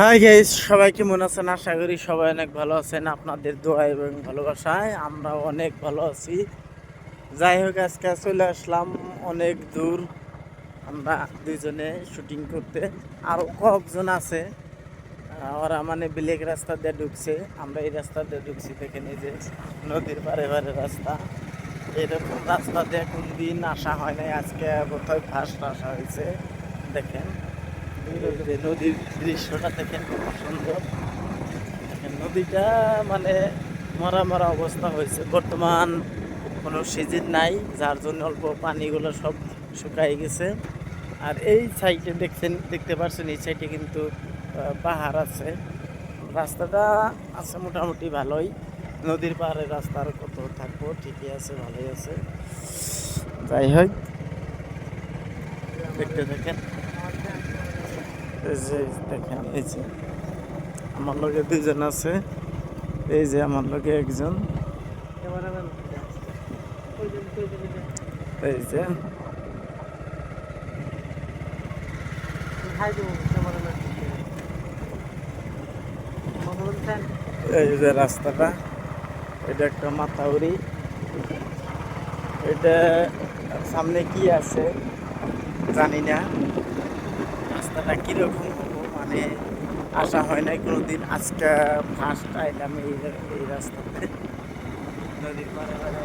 Hi guys সবাই কেমন আছেন? আশা করি সবাই অনেক ভালো আছেন। আপনাদের দোয়া এবং ভালোবাসায় আমরা অনেক ভালো আছি। যাই হোক, আজকে চলে আসলাম অনেক দূর। আমরা দুইজনে শুটিং করতে। আরও কয়েকজন আছে। ওরা মানে ব্লেক রাস্তা দিয়ে ঢুকছে। আমরা এই রাস্তা দিয়ে ঢুকছি, দেখেন এই যে নদীর পারে পারে রাস্তা। এরকম রাস্তা দিয়ে কোনদিন আসা হয় নাই। আজকে কোথায় ফার্স্ট আসা হয়েছে। দেখেন। নদীর দৃশ্যটা দেখেন, খুব সুন্দর। নদীটা মানে মরা মরা অবস্থা হয়েছে। বর্তমান কোনো সিজন নাই, যার জন্য অল্প পানিগুলো সব শুকাই গেছে। আর এই সাইডে দেখছেন, দেখতে পাচ্ছেন এই সাইডে কিন্তু পাহাড় আছে। রাস্তাটা আছে মোটামুটি ভালোই। নদীর পাহাড়ের রাস্তা আর কত থাকব, ঠিকই আছে, ভালোই আছে। যাই হোক, দেখতে এই যে আমার লগে দুইজন আছে, এই যে আমার লগে একজন। এই যে এই যে রাস্তাটা, এটা একটা মাথাউরি এটা সামনে কি আছে জানি না। রাস্তাটা কীরকম হব মানে আসা হয় নাই কোনোদিন আজকে ফার্স্ট আইলাম এই এই রাস্তাতে নদীর পাড়ে পাড়ে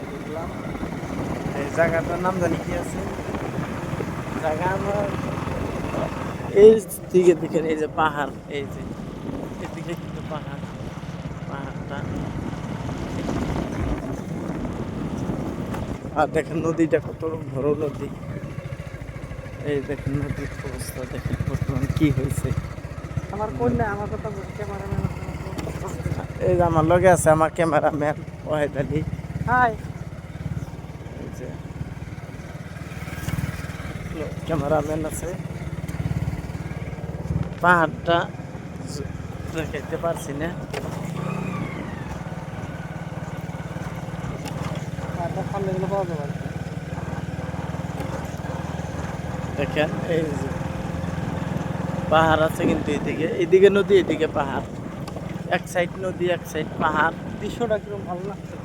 এই জায়গাটার নাম জানি কি আছে? জায়গা আমার এই দিকে দিকে এই যে পাহাড়, এই যে এদিকে কিন্তু পাহাড়, পাহাড়টা। আর দেখেন নদীটা কত বড় নদী। এই দেখেন নদীর অবস্থা দেখেন বর্তমান কি হয়েছে। আমার কন্যা আমার কথা ক্যামেরাম্যান এই যে আমার লগে আছে আমার ক্যামেরাম্যান ওয়াহেদ আলী। হাই। এই যে ক্যামেরাম্যান আছে। পাহাড়টা দেখাইতে পারছি না। একটা সামনে গেলে পাওয়া যাবে আর কি। দেখেন এই যে পাহাড় আছে কিন্তু এদিকে এদিকে নদী এদিকে পাহাড়। এক সাইড নদী এক সাইড পাহাড়। দৃশ্যটা কীরকম ভালো লাগছে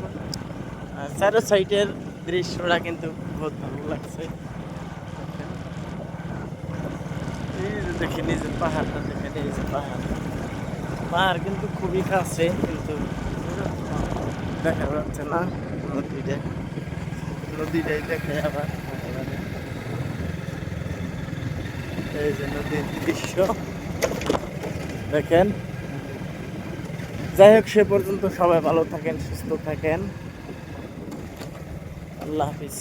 চারো সাইডের দৃশ্যটা কিন্তু বহুত ভালো লাগছে। এই যে দেখেন এই যে পাহাড়টা দেখেন এই যে পাহাড়। পাহাড় কিন্তু খুবই কাছে কিন্তু দেখা যাচ্ছে না। নদীটা নদীটাই দেখে আবার। এই যে দৃশ্য। দেখেন। যাই হোক, সে পর্যন্ত সবাই ভালো থাকেন, সুস্থ থাকেন। আল্লাহ হাফিজ।